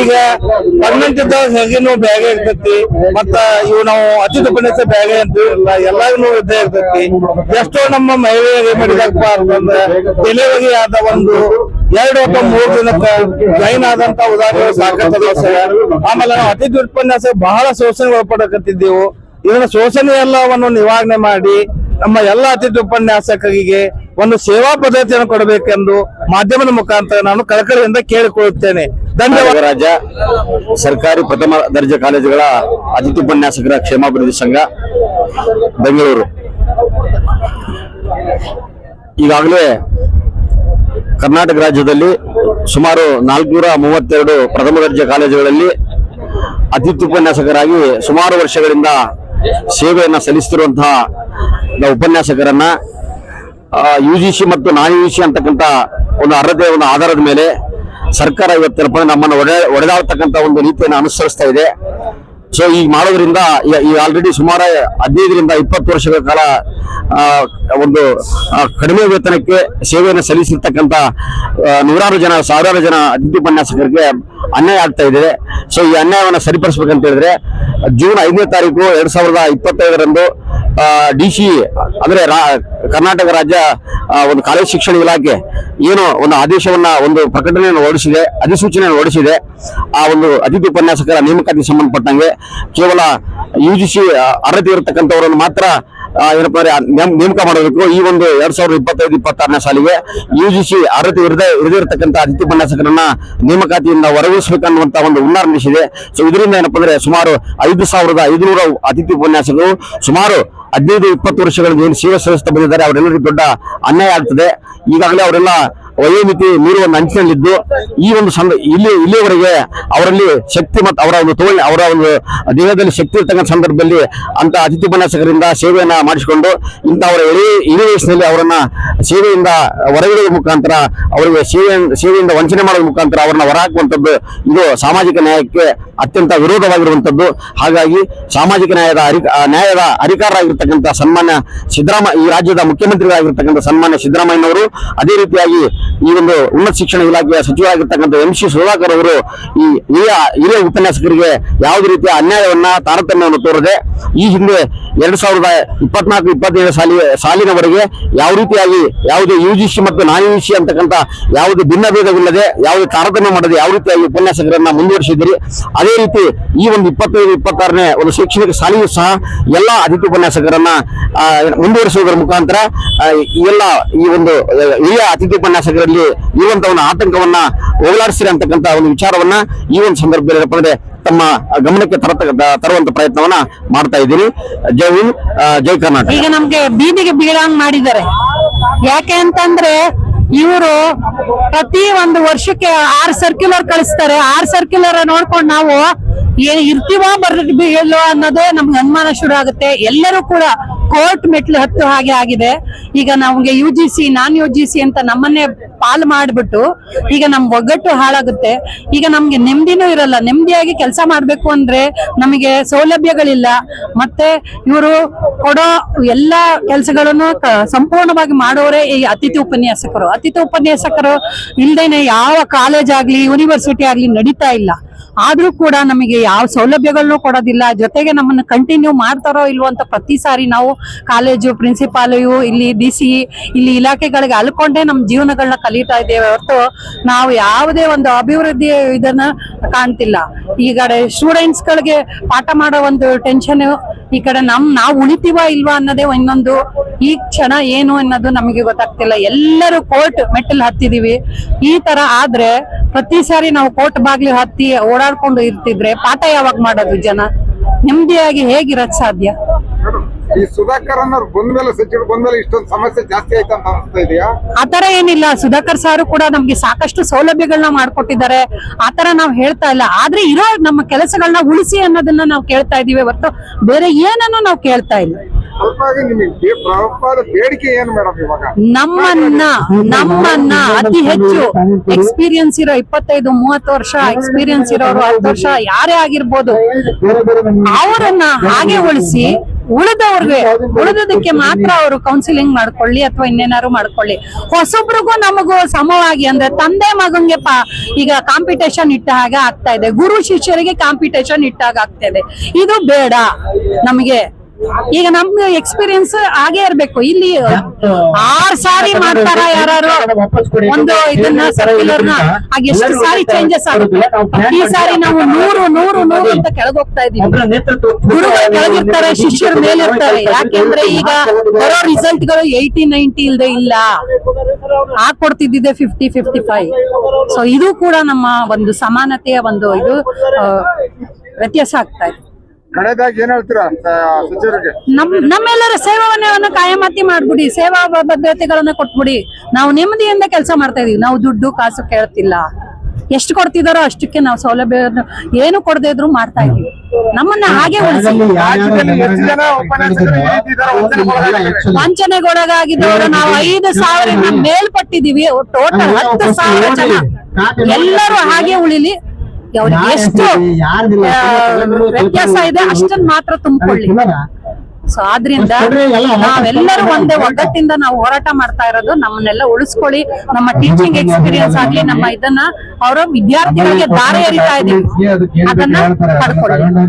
ಈಗ ಪರ್ಮನೆಂಟ್ ಇದ್ದಾಗ ಹೆಗಿನೂ ಬ್ಯಾಗೆ ಇರ್ತೈತಿ? ಮತ್ತ ಇವು ನಾವು ಅತಿ ಉಪನ್ಯಾಸ ಬ್ಯಾಗೆ ಅಂತ ಎಲ್ಲಾನು ಇದ್ದೇ ಇರ್ತೈತಿ. ಎಷ್ಟೋ ನಮ್ಮ ಮಹಿಳೆಯರಿಗೆ ಮಾಡಿದಾಗಪ್ಪ ಅಂತಂದ್ರೆ ಡೆಲಿವರಿ ಆದ ಒಂದು ಎರಡು ಅಥವಾ ಮೂರು ದಿನಕ್ಕ ಜೈನ್ ಆದಂತ ಉದಾಹರಣೆ ಸರ್. ಆಮೇಲೆ ನಾವು ಅತಿ ಉಪನ್ಯಾಸ ಬಹಳ ಶೋಷಣೆ ಒಳಪಡಕತ್ತಿದ್ದೆವು ಇದನ್ನ ಶೋಷಣೆ ಎಲ್ಲವನ್ನು ನಿವಾರಣೆ ಮಾಡಿ ನಮ್ಮ ಎಲ್ಲ ಅತಿಥಿ ಉಪನ್ಯಾಸಕರಿಗೆ ಒಂದು ಸೇವಾ ಪದ್ಧತಿಯನ್ನು ಕೊಡಬೇಕೆಂದು ಮಾಧ್ಯಮದ ಮುಖಾಂತರ ನಾನು ಕಳಕಳಿಯಿಂದ ಕೇಳಿಕೊಳ್ಳುತ್ತೇನೆ. ಧನ್ಯವಾದ. ರಾಜ ಸರ್ಕಾರಿ ಪ್ರಥಮ ದರ್ಜೆ ಕಾಲೇಜುಗಳ ಅತಿಥಿ ಉಪನ್ಯಾಸಕರ ಕ್ಷೇಮಾಭಿವೃದ್ಧಿ ಸಂಘ, ಬೆಂಗಳೂರು. ಈಗಾಗಲೇ ಕರ್ನಾಟಕ ರಾಜ್ಯದಲ್ಲಿ ಸುಮಾರು ನಾಲ್ಕುನೂರ ಮೂವತ್ತೆರಡು ಪ್ರಥಮ ದರ್ಜೆ ಕಾಲೇಜುಗಳಲ್ಲಿ ಅತಿಥಿ ಉಪನ್ಯಾಸಕರಾಗಿ ಸುಮಾರು ವರ್ಷಗಳಿಂದ ಸೇವೆಯನ್ನ ಸಲ್ಲಿಸುತ್ತಿರುವಂತಹ ಉಪನ್ಯಾಸಕರನ್ನ ಯು ಜಿ ಸಿ ಮತ್ತು ನಾನ್ ಯು ಸಿ ಅಂತಕ್ಕಂಥ ಒಂದು ಅರ್ಹತೆಯ ಒಂದು ಆಧಾರದ ಮೇಲೆ ಸರ್ಕಾರ ಅಂದ್ರೆ ನಮ್ಮನ್ನು ಒಡೆ, ಒಡೆದಾಡ್ತಕ್ಕಂಥ ಒಂದು ನೀತಿಯನ್ನು ಅನುಸರಿಸ್ತಾ ಇದೆ. ಸೊ ಈಗ ಮಾಡೋದ್ರಿಂದ ಈ ಆಲ್ರೆಡಿ ಸುಮಾರು ಹದಿನೈದರಿಂದ ಇಪ್ಪತ್ತು ವರ್ಷಗಳ ಕಾಲ ಒಂದು ಕಡಿಮೆ ವೇತನಕ್ಕೆ ಸೇವೆಯನ್ನು ಸಲ್ಲಿಸಿರ್ತಕ್ಕಂಥ ನೂರಾರು ಜನ, ಸಾವಿರಾರು ಜನ ಅತಿಥಿ ಉಪನ್ಯಾಸಕರಿಗೆ ಅನ್ಯಾಯ ಆಗ್ತಾ ಇದೆ. ಸೊ ಈ ಅನ್ಯಾಯವನ್ನು ಸರಿಪಡಿಸಬೇಕಂತ ಹೇಳಿದ್ರೆ, ಜೂನ್ ಐದನೇ ತಾರೀಕು ಎರಡ್ ಸಾವಿರದ ಇಪ್ಪತ್ತೈದರಂದು ಡಿ ಸಿ ಅಂದ್ರೆ ಕರ್ನಾಟಕ ರಾಜ್ಯ ಒಂದು ಕಾಲೇಜು ಶಿಕ್ಷಣ ಇಲಾಖೆ ಏನು ಒಂದು ಆದೇಶವನ್ನ ಒಂದು ಪ್ರಕಟಣೆಯನ್ನು ಹೊರಡಿಸಿದೆ, ಅಧಿಸೂಚನೆಯನ್ನು ಹೊರಡಿಸಿದೆ. ಆ ಒಂದು ಅತಿಥಿ ಉಪನ್ಯಾಸಕರ ನೇಮಕಾತಿಗೆ ಸಂಬಂಧಪಟ್ಟಂಗೆ ಕೇವಲ ಯು ಜಿ ಸಿ ಅರ್ಹತೆ ಇರತಕ್ಕಂಥವರನ್ನು ಮಾತ್ರ ಏನಪ್ಪಾ ನೇಮಕ ಮಾಡಬೇಕು ಈ ಒಂದು ಎರಡ್ ಸಾವಿರದ ಇಪ್ಪತ್ತೈದು, ಇಪ್ಪತ್ತಾರನೇ ಸಾಲಿಗೆ ಯು ಜಿ ಸಿ ಅರ್ಹತೆ ಇರದೇ ಇರದಿರತಕ್ಕಂಥ ಅತಿಥಿ ಉಪನ್ಯಾಸಕರನ್ನ ನೇಮಕಾತಿಯಿಂದ ಹೊರಗಿಸಬೇಕನ್ನುವಂತ ಒಂದು ಹುನ್ನಾರ ನಡೆಸಿದೆ. ಸೊ ಇದರಿಂದ ಏನಪ್ಪ ಅಂದ್ರೆ ಸುಮಾರು ಐದು ಸಾವಿರದ ಐದುನೂರ ಅತಿಥಿ ಉಪನ್ಯಾಸಕರು, ಸುಮಾರು ಹದಿನೈದು, ಇಪ್ಪತ್ತು ವರ್ಷಗಳಿಂದ ಏನು ಸೇವೆ ಸಲ್ಲಿಸ್ತಾ ಬಂದಿದ್ದಾರೆ, ಅವರೆಲ್ಲರಿಗೂ ದೊಡ್ಡ ಅನ್ಯಾಯ ಆಗ್ತದೆ. ಈಗಾಗಲೇ ಅವರೆಲ್ಲ ವಯೋಮಿತಿ ಮೀರುವ ಅಂಚಿನಲ್ಲಿದ್ದು ಈ ಒಂದು ಸಂದ ಇಲ್ಲಿ ಇಲ್ಲಿಯವರೆಗೆ ಅವರಲ್ಲಿ ಶಕ್ತಿ ಮತ್ತು ಅವರ ಒಂದು ತೋಳಿ, ಅವರ ಒಂದು ದೇಹದಲ್ಲಿ ಶಕ್ತಿ ಇರ್ತಕ್ಕಂಥ ಸಂದರ್ಭದಲ್ಲಿ ಅಂತ ಅತಿಥಿ ಉಪನ್ಯಾಸಕರಿಂದ ಸೇವೆಯನ್ನ ಮಾಡಿಸಿಕೊಂಡು ಇಂಥ ಅವರ ಎಳೆ ಇಳಿ ವಯಸ್ಸಿನಲ್ಲಿ ಅವರನ್ನ ಸೇವೆಯಿಂದ ಹೊರಗಿಡುವ ಮುಖಾಂತರ ಅವರಿಗೆ ಸೇವೆ, ಸೇವೆಯಿಂದ ವಂಚನೆ ಮಾಡುವ ಮುಖಾಂತರ ಅವರನ್ನ ಹೊರಹಾಕುವಂಥದ್ದು ಇದು ಸಾಮಾಜಿಕ ನ್ಯಾಯಕ್ಕೆ ಅತ್ಯಂತ ವಿರೋಧವಾಗಿರುವಂಥದ್ದು. ಹಾಗಾಗಿ ಸಾಮಾಜಿಕ ನ್ಯಾಯದ ನ್ಯಾಯದ ನ್ಯಾಯದ ಅಧಿಕಾರರಾಗಿರ್ತಕ್ಕಂಥ ಸನ್ಮಾನ್ಯ ಸಿದ್ದರಾಮಯ್ಯ, ಈ ರಾಜ್ಯದ ಮುಖ್ಯಮಂತ್ರಿಗಳಾಗಿರ್ತಕ್ಕಂಥ ಸನ್ಮಾನ್ಯ ಸಿದ್ದರಾಮಯ್ಯನವರು ಅದೇ ರೀತಿಯಾಗಿ ಈ ಒಂದು ಉನ್ನತ ಶಿಕ್ಷಣ ಇಲಾಖೆಯ ಸಚಿವರಾಗಿರ್ತಕ್ಕಂಥ ಎಂ ಸಿ ಸುಧಾಕರ್ ಅವರು ಈ ಹಿರಿಯ ಹಿರಿಯ ಉಪನ್ಯಾಸಕರಿಗೆ ಯಾವುದೇ ರೀತಿಯ ಅನ್ಯಾಯವನ್ನ ತಾರತಮ್ಯವನ್ನು ತೋರದೆ ಈ ಹಿಂದೆ ಎರಡ್ ಸಾವಿರದ ಇಪ್ಪತ್ನಾಲ್ಕು ಇಪ್ಪತ್ತೇಳು ಸಾಲಿ, ಸಾಲಿನವರೆಗೆ ಯಾವ ರೀತಿಯಾಗಿ ಯಾವುದೇ ಯು ಮತ್ತು ನಾನ್ ಯು ಸಿ ಅಂತಕ್ಕಂಥ ಯಾವುದೇ ಭಿನ್ನ ಭೇದವಿಲ್ಲದೆ ಯಾವುದೇ ತಾರತಮ್ಯ ಮಾಡದೆ ಯಾವ ರೀತಿಯಾಗಿ ಉಪನ್ಯಾಸಕರನ್ನ ಮುಂದುವರಿಸಿದಿರಿ? ಅದೇ ರೀತಿ ಈ ಒಂದು ಇಪ್ಪತ್ತೈದು, ಇಪ್ಪತ್ತಾರನೇ ಒಂದು ಶೈಕ್ಷಣಿಕ ಸಾಲಿಯೂ ಸಹ ಎಲ್ಲ ಅತಿಥಿ ಉಪನ್ಯಾಸಕರನ್ನ ಮುಂದುವರಿಸುವುದರ ಮುಖಾಂತರ ಎಲ್ಲ ಈ ಒಂದು ಹಿರಿಯ ಅತಿಥಿ ಉಪನ್ಯಾಸಕರಲ್ಲಿ ಈ ಒಂದು ಆತಂಕವನ್ನ ಹೋಗಲಾಡಿಸಿರಿ ಒಂದು ವಿಚಾರವನ್ನ ಈ ಒಂದು ಸಂದರ್ಭದಲ್ಲಿ ಏನಪ್ಪಾ ಅಂದ್ರೆ ತಮ್ಮ ಗಮನಕ್ಕೆ ತರತ ತರುವಂತ ಪ್ರಯತ್ನವನ್ನ ಮಾಡ್ತಾ ಇದ್ದೀನಿ. ಜೈ ಹಿಂದ್ ಜೈ ಕರ್ನಾಟಕ. ಈಗ ನಮ್ಗೆ ಬೀದಿಗೆ ಬೀಳಂಗ್ ಮಾಡಿದ್ದಾರೆ. ಯಾಕೆ ಅಂತಂದ್ರೆ ಇವರು ಪ್ರತಿ ಒಂದು ವರ್ಷಕ್ಕೆ ಆರ್ ಸರ್ಕ್ಯುಲರ್ ಕಳಿಸ್ತಾರೆ. ಆರ್ ಸರ್ಕ್ಯುಲರ್ ನೋಡ್ಕೊಂಡು ನಾವು ಇರ್ತೀವೋ ಬರ್ಲೋ ಅನ್ನೋದು ನಮ್ಗೆ ಅನುಮಾನ ಶುರು ಆಗುತ್ತೆ. ಎಲ್ಲರೂ ಕೂಡ ಕೋರ್ಟ್ ಮೆಟ್ಲು ಹತ್ತು ಹಾಗೆ ಆಗಿದೆ. ಈಗ ನಮ್ಗೆ U G C non U G C ಅಂತ ನಮ್ಮನ್ನೇ ಪಾಲ್ ಮಾಡಿಬಿಟ್ಟು ಈಗ ನಮ್ ಒಗ್ಗಟ್ಟು ಹಾಳಾಗುತ್ತೆ. ಈಗ ನಮ್ಗೆ ನೆಮ್ಮದಿನೂ ಇರಲ್ಲ. ನೆಮ್ಮದಿಯಾಗಿ ಕೆಲಸ ಮಾಡ್ಬೇಕು ಅಂದ್ರೆ ನಮಗೆ ಸೌಲಭ್ಯಗಳಿಲ್ಲ. ಮತ್ತೆ ಇವರು ಕೊಡೋ ಎಲ್ಲಾ ಕೆಲಸಗಳನ್ನು ಸಂಪೂರ್ಣವಾಗಿ ಮಾಡೋರೇ ಈ ಅತಿಥಿ ಉಪನ್ಯಾಸಕರು. ಅತಿಥಿ ಉಪನ್ಯಾಸಕರು ಇಲ್ದೇನೆ ಯಾವ ಕಾಲೇಜ್ ಆಗ್ಲಿ ಯೂನಿವರ್ಸಿಟಿ ಆಗ್ಲಿ ನಡೀತಾ ಇಲ್ಲ. ಆದ್ರೂ ಕೂಡ ನಮಗೆ ಯಾವ ಸೌಲಭ್ಯಗಳನ್ನು ಕೊಡೋದಿಲ್ಲ. ಜೊತೆಗೆ ನಮ್ಮನ್ನ ಕಂಟಿನ್ಯೂ ಮಾಡ್ತಾರೋ ಇಲ್ವೋ ಅಂತ ಪ್ರತಿ ಸಾರಿ ನಾವು ಕಾಲೇಜು ಪ್ರಿನ್ಸಿಪಾಲು ಇಲ್ಲಿ ಡಿ ಸಿ ಇಲ್ಲಿ ಇಲಾಖೆಗಳಿಗೆ ಅಲ್ಕೊಂಡೇ ನಮ್ಮ ಜೀವನಗಳನ್ನ ಕಲಿತಾ ಇದ್ದೇವೆ ಹೊರತು ನಾವು ಯಾವುದೇ ಒಂದು ಅಭಿವೃದ್ಧಿ ಇದನ್ನ ಕಾಣ್ತಿಲ್ಲ. ಈ ಕಡೆ ಸ್ಟೂಡೆಂಟ್ಸ್ ಗಳಿಗೆ ಪಾಠ ಮಾಡೋ ಒಂದು ಟೆನ್ಷನ್ ಈ ಕಡೆ ನಮ್, ನಾವು ಉಳಿತೀವ ಇಲ್ವಾ ಅನ್ನೋದೇ ಇನ್ನೊಂದು ಈ ಕ್ಷಣ ಏನು ಅನ್ನೋದು ನಮಗೆ ಗೊತ್ತಾಗ್ತಿಲ್ಲ. ಎಲ್ಲರೂ ಕೋರ್ಟ್ ಮೆಟ್ಟಲು ಹತ್ತಿದೀವಿ. ಈ ತರ ಆದ್ರೆ ಪ್ರತಿ ಸಾರಿ ನಾವು ಕೋರ್ಟ್ ಬಾಗ್ಲಿ ಹತ್ತಿ ಓಡಾಡ್ಕೊಂಡು ಇರ್ತಿದ್ರೆ ಪಾಠ ಯಾವಾಗ ಮಾಡೋದು ಜನ? ನೆಮ್ಮದಿಯಾಗಿ ಹೇಗಿರಕ್ ಸಾಧ್ಯ? ಈ ಸುಧಾಕರ್ ಅನ್ನೋರು ಬಂದ್ಮೇಲೆ ಸಚಿವರು ಬಂದ್ಮೇಲೆ ಇಷ್ಟೊಂದು ಸಮಸ್ಯೆ ಜಾಸ್ತಿ ಆಯ್ತು ಅಂತ ಅನಿಸ್ತಾ ಇದೆಯಾ? ಆತರ ಏನಿಲ್ಲ. ಸುಧಾಕರ್ ಸಾರು ಕೂಡ ನಮ್ಗೆ ಸಾಕಷ್ಟು ಸೌಲಭ್ಯಗಳನ್ನ ಮಾಡ್ಕೊಟ್ಟಿದ್ದಾರೆ. ಆತರ ನಾವ್ ಹೇಳ್ತಾ ಇಲ್ಲ. ಆದ್ರೆ ಇರೋ ನಮ್ಮ ಕೆಲಸಗಳನ್ನ ಉಳಿಸಿ ಅನ್ನೋದನ್ನ ನಾವು ಕೇಳ್ತಾ ಇದೀವಿ ಹೊರತು ಬೇರೆ ಏನನ್ನು ನಾವು ಕೇಳ್ತಾ ಇಲ್ಲ. ನಮ್ಮನ್ನ ನಮ್ಮನ್ನ ಅತಿ ಹೆಚ್ಚು ಎಕ್ಸ್ಪೀರಿಯನ್ಸ್ ಇರೋ ಇಪ್ಪತ್ತೈದು ಮೂವತ್ತು ವರ್ಷ ಎಕ್ಸ್ಪೀರಿಯನ್ಸ್ ಇರೋರು ಹತ್ತು ವರ್ಷ ಯಾರೇ ಆಗಿರ್ಬೋದು. ಅವರನ್ನ ಹಾಗೆ ಉಳಿಸಿ ಉಳಿದವ್ರಿಗೆ ಉಳಿದದಕ್ಕೆ ಮಾತ್ರ ಅವರು ಕೌನ್ಸಿಲಿಂಗ್ ಮಾಡ್ಕೊಳ್ಳಿ ಅಥವಾ ಇನ್ನೇನಾದ್ರು ಮಾಡ್ಕೊಳ್ಳಿ. ಹೊಸೊಬ್ರಿಗೂ ನಮಗೂ ಸಮವಾಗಿ ಅಂದ್ರೆ ತಂದೆ ಮಗಂಗೆ ಪಾ ಈಗ ಕಾಂಪಿಟೇಷನ್ ಇಟ್ಟ ಹಾಗೆ ಆಗ್ತಾ ಇದೆ. ಗುರು ಶಿಷ್ಯರಿಗೆ ಕಾಂಪಿಟೇಷನ್ ಇಟ್ಟಾಗ ಆಗ್ತಾ ಇದೆ. ಇದು ಬೇಡ ನಮಗೆ. ಈಗ ನಮ್ ಎಕ್ಸ್ಪೀರಿಯನ್ಸ್ ಹಾಗೆ ಇರ್ಬೇಕು. ಇಲ್ಲಿ ಆರ್ ಸಾರಿ ಮಾಡ್ತಾರ ಯಾರು ಒಂದು ಇದನ್ನ ಸರ್ಕ್ಯುಲರ್ನ ಆಗ ಎಷ್ಟು ಸಾರಿ ಚೇಂಜಸ್ ಆಗುತ್ತೆ. ಈ ಸಾರಿ ನಾವು ನೂರು ನೂರು ನೂರು ಅಂತ ಕೆಳಗೋಗ್ತಾ ಇದೀವಿ ಗುರುಗಳು ಕೆಳಗಿರ್ತಾರೆ ಶಿಷ್ಯರು ಮೇಲಿರ್ತಾರೆ. ಯಾಕೆಂದ್ರೆ ಈಗ ಬರೋ ರಿಸಲ್ಟ್ಗಳು ಏಯ್ಟಿ ನೈನ್ಟಿ ಇಲ್ದೆ ಇಲ್ಲ. ಹಾಕೊಡ್ತಿದ್ದಿದೆ ಫಿಫ್ಟಿ ಫಿಫ್ಟಿ ಫೈವ್ ಸೊ ಇದು ಕೂಡ ನಮ್ಮ ಒಂದು ಸಮಾನತೆಯ ಒಂದು ಇದು ವ್ಯತ್ಯಾಸ ಆಗ್ತಾ ಇದೆ. ಕಡೆದಾಗಿ ಏನ್ ಹೇಳ್ತೀರಾ ಸ- ಸಚಿವರಿಗೆ? ನಮ್ ನಮ್ಮೆಲ್ಲರ ಸೇವಾವನ್ನ ಕಾಯಮಾತಿ ಮಾಡ್ಬಿಡಿ ಸೇವಾ ಭದ್ರತೆಗಳನ್ನ ಕೊಟ್ಬಿಡಿ. ನಾವು ನೆಮ್ಮದಿಯಿಂದ ಕೆಲಸ ಮಾಡ್ತಾ ಇದೀವಿ. ನಾವು ದುಡ್ಡು ಕಾಸು ಕೇಳ್ತಿಲ್ಲ. ಎಷ್ಟು ಕೊಡ್ತಿದಾರೋ ಅಷ್ಟಕ್ಕೆ ನಾವು ಸೌಲಭ್ಯ ಏನು ಕೊಡದೇ ಇದ್ರು ಮಾಡ್ತಾ ಇದೀವಿ. ನಮ್ಮನ್ನ ಹಾಗೆ ಉಳಿಸಿ. ವಂಚನೆಗೊಳಗಾಗಿದ್ದವರು ನಾವು ಐದು ಸಾವಿರ ಮೇಲ್ಪಟ್ಟಿದೀವಿ ಟೋಟಲ್ ಹತ್ತು ಸಾವಿರ ಜನ. ಎಲ್ಲರೂ ಹಾಗೆ ಉಳಿಲಿ. ಅವ್ರಿಗೆ ಎಷ್ಟು ವ್ಯತ್ಯಾಸ ಇದೆ ಅಷ್ಟನ್ನ ಮಾತ್ರ ತುಂಬಿಕೊಳ್ಳಿ. ಸೊ ಆದ್ರಿಂದ ನಾವೆಲ್ಲರೂ ಒಂದೇ ಒಗ್ಗಟ್ಟಿಂದ ನಾವು ಹೋರಾಟ ಮಾಡ್ತಾ ಇರೋದು ನಮ್ಮನ್ನೆಲ್ಲ ಉಳಿಸ್ಕೊಳ್ಳಿ. ನಮ್ಮ ಟೀಚಿಂಗ್ ಎಕ್ಸ್ಪೀರಿಯನ್ಸ್ ಆಗ್ಲಿ ನಮ್ಮ ಇದನ್ನ ಅವರ ವಿದ್ಯಾರ್ಥಿಗಳಿಗೆ ದಾರಿ ಎರಿತಾ ಇದೀವಿ ಅದನ್ನ ಪಡ್ಕೊಳ್ಳಿ.